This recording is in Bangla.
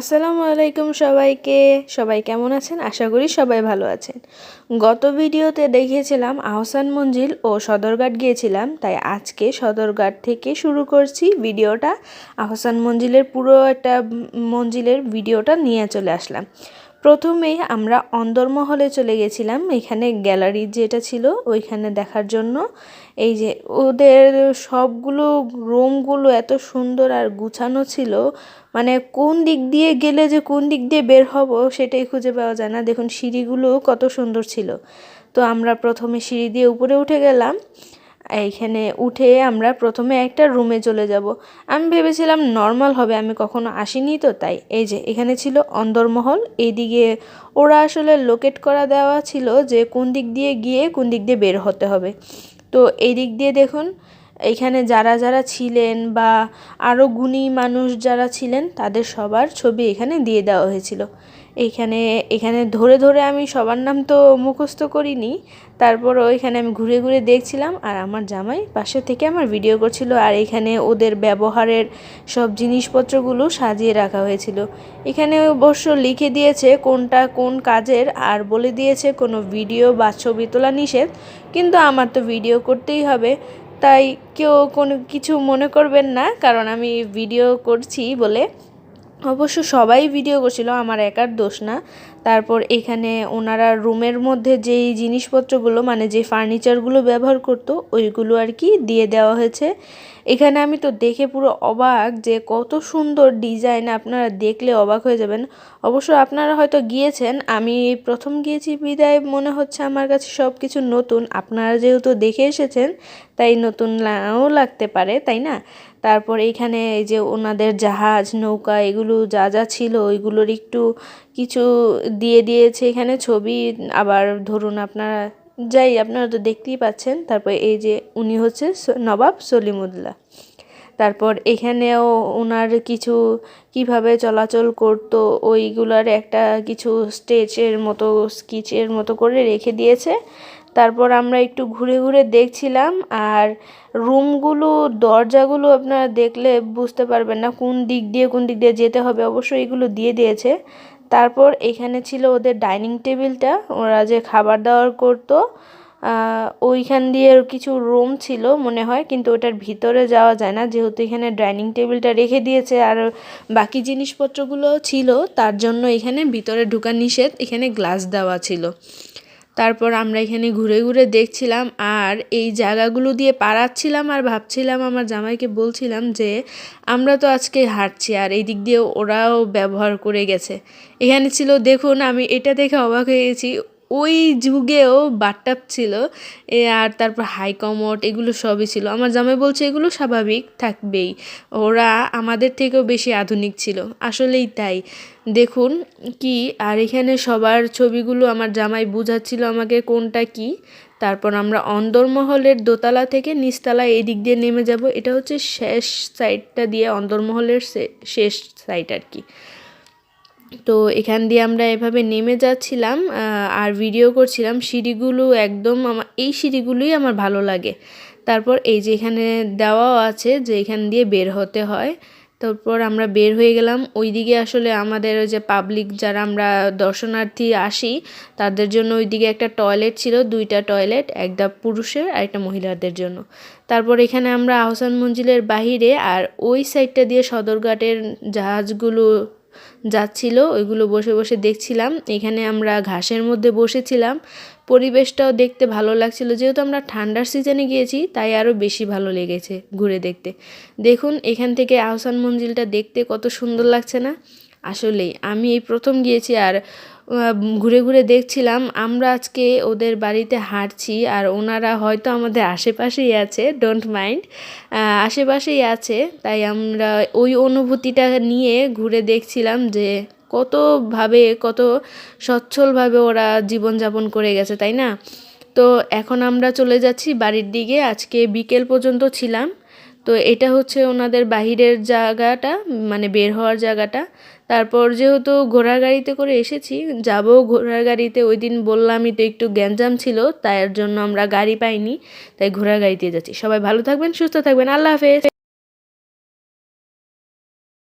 আসসালামু আলাইকুম সবাইকে। সবাই কেমন আছেন? আশা করি সবাই ভালো আছেন। গত ভিডিওতে দেখিয়েছিলাম আহসান মঞ্জিল ও সদরঘাট গিয়েছিলাম, তাই আজকে সদরঘাট থেকে শুরু করছি ভিডিওটা। আহসান মঞ্জিলের পুরো একটা মঞ্জিলের ভিডিওটা নিয়ে চলে আসলাম। প্রথমেই আমরা অন্দরমহলে চলে গেছিলাম। এখানে গ্যালারি যেটা ছিল, ওইখানে দেখার জন্য। এই যে ওদের সবগুলো রুমগুলো এত সুন্দর আর গুছানো ছিল মানে কোন দিক দিয়ে গেলে যে কোন দিক দিয়ে বের হব সেটাই খুঁজে পাওয়া যায় না। দেখুন সিঁড়িগুলো কত সুন্দর ছিল। তো আমরা প্রথমে সিঁড়ি দিয়ে উপরে উঠে গেলাম। এইখানে উঠে আমরা প্রথমে একটা রুমে চলে যাব। আমি ভেবেছিলাম নর্মাল হবে, আমি কখনো আসিনি তো, তাই এই যে এখানে ছিল অন্দরমহল, এইদিকে ওরা আসলে লোকেট করা দেওয়া ছিল যে কোন দিক দিয়ে গিয়ে কোন দিক দিয়ে বের হতে হবে। তো এই দিক দিয়ে দেখুন এখানে যারা যারা ছিলেন বা আরও গুণী মানুষ যারা ছিলেন, তাদের সবার ছবি এখানে দিয়ে দেওয়া হয়েছিল। এখানে এখানে ধরে ধরে আমি সবার নাম তো মুখস্থ করিনি। তারপরও এখানে আমি ঘুরে ঘুরে দেখছিলাম আর আমার জামাই পাশে থেকে আমার ভিডিও করছিল আর এখানে ওদের ব্যবহারের সব জিনিসপত্রগুলো সাজিয়ে রাখা হয়েছিল। এখানে অবশ্য লিখে দিয়েছে কোনটা কোন কাজের আর বলে দিয়েছে কোনো ভিডিও বা ছবি তোলা নিষেধ, কিন্তু আমার তো ভিডিও করতেই হবে। তাই কেউ কোনো কিছু মনে করবেন না, কারণ আমি ভিডিও করছি বলে অবশ্য সবাই ভিডিও করছিল আমার একার দোষ না। তারপর এখানে ওনারা রুমের মধ্যে যেই জিনিসপত্রগুলো মানে যে ফার্নিচারগুলো ব্যবহার করতো, ওইগুলো আর কি দিয়ে দেওয়া হয়েছে। এখানে আমি তো দেখে পুরো অবাক যে কত সুন্দর ডিজাইন আপনারা দেখলে অবাক হয়ে যাবেন। অবশ্য আপনারা হয়তো গিয়েছেন, আমি প্রথম গিয়েছি বিদায়, মনে হচ্ছে আমার কাছে সব কিছু নতুন। আপনারা যেহেতু দেখে এসেছেন, তাই নতুন নাও লাগতে পারে, তাই না? তারপর এইখানে এই যে ওনাদের জাহাজ, নৌকা, এগুলো যা যা ছিল, ওইগুলোর একটু কিছু দিয়ে দিয়েছে এখানে ছবি, আবার ধরুন আপনারা যাই, আপনারা তো দেখতেই পাচ্ছেন। তারপর এই যে উনি হচ্ছে নবাব সলিমুল্লাহ। তারপর এখানেও ওনার কিছু কীভাবে চলাচল করতো, ওইগুলার একটা কিছু স্টেজের মতো, স্কিচের মতো করে রেখে দিয়েছে। তারপর আমরা একটু ঘুরে ঘুরে দেখছিলাম, আর রুমগুলো, দরজাগুলো আপনারা দেখলে বুঝতে পারবেন না কোন দিক দিয়ে কোন দিক দিয়ে যেতে হবে, অবশ্যই এগুলো দিয়ে দিয়েছে। তারপর এখানে ছিল ওদের ডাইনিং টেবিলটা, ওরা যে খাবার দাবার করতো ওইখান দিয়ে কিছু রুম ছিল মনে হয়, কিন্তু ওটার ভিতরে যাওয়া যায় না, যেহেতু এখানে ডাইনিং টেবিলটা রেখে দিয়েছে, আর বাকি জিনিসপত্রগুলো ছিল, তার জন্য এখানে ভিতরে ঢুকা নিষেধ, এখানে গ্লাস দেওয়া ছিল। তারপর আমরা এখানে ঘুরে ঘুরে দেখছিলাম আর এই জায়গাগুলো দিয়ে পাড়াচ্ছিলাম আর ভাবছিলাম, আমার জামাইকে বলছিলাম যে আমরা তো আজকে হাঁটছি আর এই দিক দিয়ে ওরাও ব্যবহার করে গেছে। এখানে ছিল, দেখুন আমি এটা দেখে অবাক হয়ে গেছি ওই যুগেও বাটটাপ ছিল, এ আর তারপর হাই কমোট এগুলো সবই ছিল। আমার জামাই বলছে এগুলো স্বাভাবিক থাকবেই। ওরা আমাদের থেকেও বেশি আধুনিক ছিল। আসলেই তাই। দেখুন কি, আর এখানে সবার ছবিগুলো আমার জামাই বুঝাচ্ছিল আমাকে কোনটা কি। তারপর আমরা অন্দরমহলের দোতলা থেকে নিচতলা এই দিক দিয়ে নেমে যাব। এটা হচ্ছে শেষ সাইডটা দিয়ে অন্দরমহলের শেষ সাইড আর কি। তো এখান দিয়ে আমরা এভাবে নেমে যাচ্ছিলাম আর ভিডিও করছিলাম। সিঁড়িগুলো একদম আমার এই সিঁড়িগুলোই আমার ভালো লাগে। তারপর এই যে এখানে দেওয়াও আছে যে এখান দিয়ে বের হতে হয়। তারপর আমরা বের হয়ে গেলাম। ওইদিকে আসলে আমাদের ওই যে পাবলিক যারা আমরা দর্শনার্থী আসি, তাদের জন্য ওইদিকে একটা টয়লেট ছিল, দুইটা টয়লেট একটা পুরুষের আর একটা মহিলাদের জন্য। তারপর এখানে আমরা আহসান মঞ্জিলের বাহিরে আর ওই সাইডটা দিয়ে সদরঘাটের জাহাজগুলো যাচ্ছিল, ওইগুলো বসে বসে দেখছিলাম। এখানে আমরা ঘাসের মধ্যে বসেছিলাম। পরিবেশটাও দেখতে ভালো লাগছিল। যেহেতু আমরা ঠান্ডার সিজনে গিয়েছি, তাই আরও বেশি ভালো লেগেছে ঘুরে দেখতে। দেখুন, এখান থেকে আহসান মঞ্জিলটা দেখতে কত সুন্দর লাগছে না? আসলেই, আমি এই প্রথম গিয়েছি আর ঘুরে ঘুরে দেখছিলাম, আমরা আজকে ওদের বাড়িতে হাঁটছি আর ওনারা হয়তো আমাদের আশেপাশেই আছে ডোন্ট মাইন্ড আশেপাশেই আছে, তাই আমরা ওই অনুভূতিটা নিয়ে ঘুরে দেখছিলাম যে কতভাবে, কত সচ্ছলভাবে ওরা জীবনযাপন করে গেছে, তাই না? তো এখন আমরা চলে যাচ্ছি বাড়ির দিকে, আজকে বিকেল পর্যন্ত ছিলাম, তো এটা হচ্ছে ওনাদের বাহিরের জায়গাটা মানে বের হওয়ার জায়গাটা তারপর যেহেতু ঘোড়ার গাড়িতে করে এসেছি, যাব ঘোড়ার গাড়িতে। ওই দিন বললামই তো একটু গ্যাঞ্জাম ছিল তার জন্য আমরা গাড়ি পাইনি, তাই ঘোড়ার গাড়িতে যাচ্ছি। সবাই ভালো থাকবেন, সুস্থ থাকবেন। আল্লাহ হাফেজ।